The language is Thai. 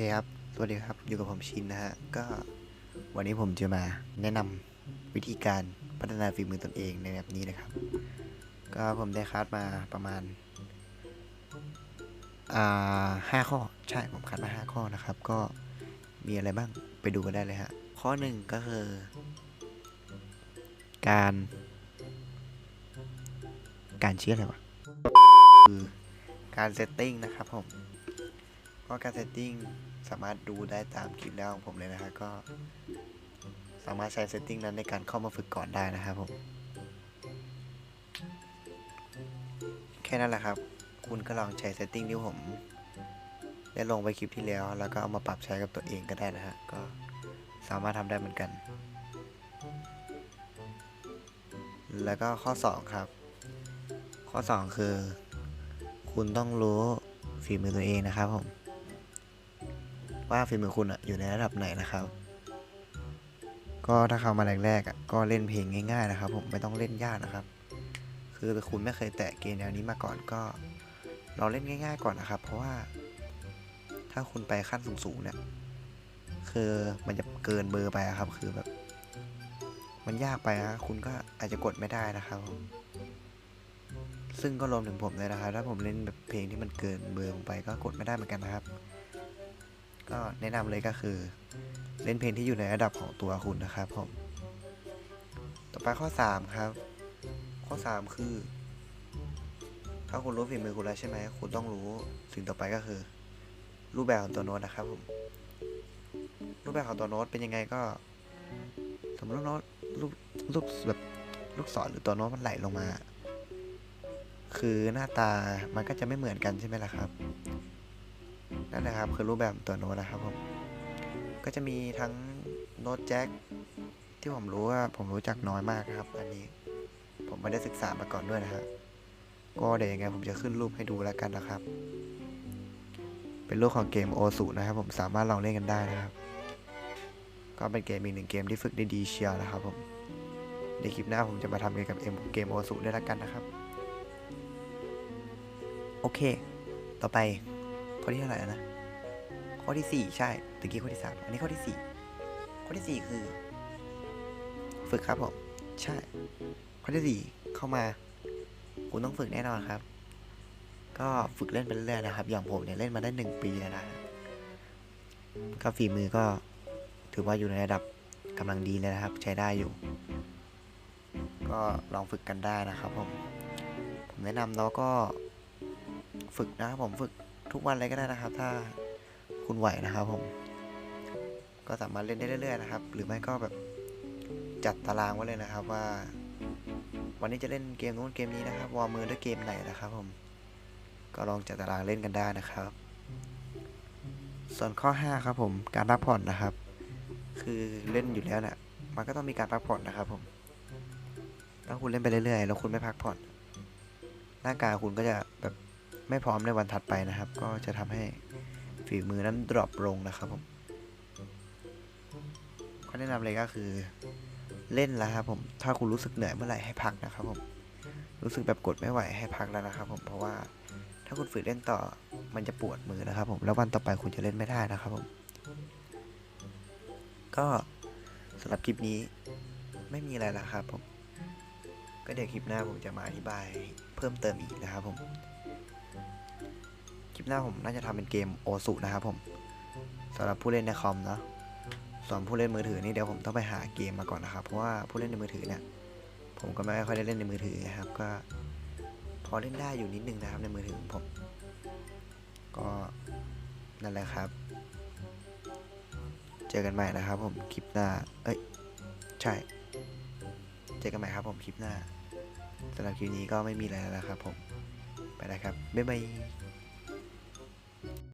เคครับสวัสดีครับ อยู่กับผมชินนะฮะ ก็วันนี้ผมจะมาแนะนำวิธีการพัฒนาฝีมือตนเองในแบบนี้นะครับ ก็ผมได้คัดมาประมาณ อ่าห้าข้อ ใช่ ผมคัดมาห้าข้อนะครับ ก็มีอะไรบ้าง ไปดูกันได้เลยฮะ ข้อหนึ่งก็คือ การ การเชื่ออะไรวะ คือการเซตติ้งนะครับผม ก็การเซตติ้ง สามารถดูได้ตามคลิปแล้วของผมเลยนะฮะก็สามารถใช้เซตติ้งนั้นในการเข้ามาฝึกก่อนได้นะครับผม แค่นั้นแหละครับ คุณก็ลองใช้เซตติ้งที่ผมได้ลงไปคลิปที่แล้ว แล้วก็เอามาปรับใช้กับตัวเองก็ได้นะฮะก็สามารถทำได้เหมือนกัน แล้วก็ข้อ 2 ครับ ข้อ 2 คือ คุณต้องรู้ฝีมือตัวเองนะครับผม ว่าฝีมือคุณอะอยู่ในระดับไหนนะครับ ก็ถ้าเข้ามาแรกๆอะก็เล่นเพลงง่ายๆนะครับ ผมไม่ต้องเล่นยากนะครับ คือถ้าคุณไม่เคยแตะเกมแนวนี้มาก่อนก็ลองเล่นง่าย ๆ ก่อนนะครับ เพราะว่า ถ้าคุณไปขั้นสูงๆเนี่ยคือมันจะเกินเบอร์ไปอะครับ คือแบบ มันยากไปฮะคุณก็อาจจะกดไม่ได้นะครับซึ่งก็รวมถึงผมเลยนะครับ ถ้าผมเล่นแบบเพลงที่มันเกินเบอร์ไปก็กดไม่ได้เหมือนกันนะครับ ก็แนะนำเลยก็คือ เล่นเพลงที่อยู่ในระดับของตัวคุณนะครับผม ต่อไปข้อ 3 ครับ ข้อ 3 คือ ถ้าคุณรู้ฝีมือคุณแล้วใช่ไหมคุณต้องรู้สิ่งต่อไปก็คือ รูปแบบของตัวโน้ตนะครับผม รูปแบบของตัวโน้ตเป็นยังไงก็สมมติลูกโน้ตลูกลูกแบบลูกศรหรือตัวโน้ตมันไหลลงมา คือหน้าตามันก็จะไม่เหมือนกันใช่ไหมล่ะครับ นั่นนะครับ คือรูปแบบตัวโน้ตนะครับผมก็จะมีทั้งโน้ตแจ็คที่ผมรู้ว่าผมรู้จักน้อยมากครับ อันนี้ผมไม่ได้ศึกษามาก่อนด้วยนะฮะก็เดี๋ยวยังไงผมจะขึ้นรูปให้ดูแล้วกันนะครับ เป็นรูปของเกมโอสุนะครับ ผมสามารถลองเล่นกันได้นะครับ ก็เป็นเกมอีกหนึ่งเกมที่ฝึกได้ดีเชียวนะครับผมในคลิปหน้าผมจะมาทำเกี่ยวกับเกมโอสุด้วยแล้วกันนะครับ โอเค ต่อไป ข้อที่เท่าไหร่นะ ข้อที่สี่ใช่ตะกี้ข้อที่สามอันนี้ข้อที่สี่ข้อที่สี่คือ ฝึกครับผม ใช่ ข้อที่สี่เข้ามา คุณต้องฝึกแน่นอนครับ ก็ฝึกเล่นไปเรื่อยๆนะครับ อย่างผมเนี่ยเล่นมาได้หนึ่งปีแล้วนะก็ฝีมือก็ถือว่าอยู่ในระดับกำลังดีเลยนะครับ ใช้ได้อยู่ ก็ลองฝึกกันได้นะครับผม ผมแนะนำเนาะก็ฝึกนะครับผมฝึก ทุกวันเลยก็ได้นะครับ ถ้าคุณไหวนะครับผม ก็สามารถเล่นได้เรื่อยๆนะครับ หรือไม่ก็แบบจัดตารางไว้เลยนะครับว่า วันนี้จะเล่นเกมนู้นเกมนี้นะครับ วอร์มือด้วยเกมไหนนะครับผม ก็ลองจัดตารางเล่นกันได้นะครับ ส่วนข้อ 5 ครับผมการพักผ่อนนะครับ คือเล่นอยู่แล้วเนะ่ะมันก็ต้องมีการพักผ่อนนะครับผมถ้าคุณเล่นไปเรื่อยๆ แล้วคุณไม่พักผ่อน ร่างกายคุณก็จะแบบ ไม่พร้อมในวันถัดไปนะครับ ก็จะทำให้ฝีมือนั้นดรอปลงนะครับผมข้อแนะนำเลยก็คือเล่นแล้วครับผม ถ้าคุณรู้สึกเหนื่อยเมื่อไหร่ให้พักนะครับผม รู้สึกแบบกดไม่ไหวให้พักแล้วนะครับ ผมเพราะว่าถ้าคุณฝืนเล่นต่อมันจะปวดมือนะครับ ผมแล้ววันต่อไปคุณจะเล่นไม่ได้นะครับผม ก็สำหรับคลิปนี้ไม่มีอะไรแล้วครับผม ก็เดี๋ยวคลิปหน้าผมจะมาอธิบายเพิ่มเติมอีกนะครับผม คลิปหน้าผมน่าจะทำเป็นเกมโอสุนะครับผมสำหรับผู้เล่นในคอมเนาะส่วนผู้เล่นมือถือนี่เดี๋ยวผมต้องไปหาเกมมาก่อนนะครับ เพราะว่าผู้เล่นในมือถือเนี่ย ผมก็ไม่ค่อยได้เล่นในมือถือนะครับ ก็พอเล่นได้อยู่นิดนึงนะครับในมือถือของผม ก็นั่นแหละครับ เจอกันใหม่นะครับผมคลิปหน้า เอ้ย ใช่ เจอกันใหม่ครับผมคลิปหน้าสำหรับคลิปนี้ก็ไม่มีอะไรแล้วครับผม ไปแล้วครับ บ๊ายบาย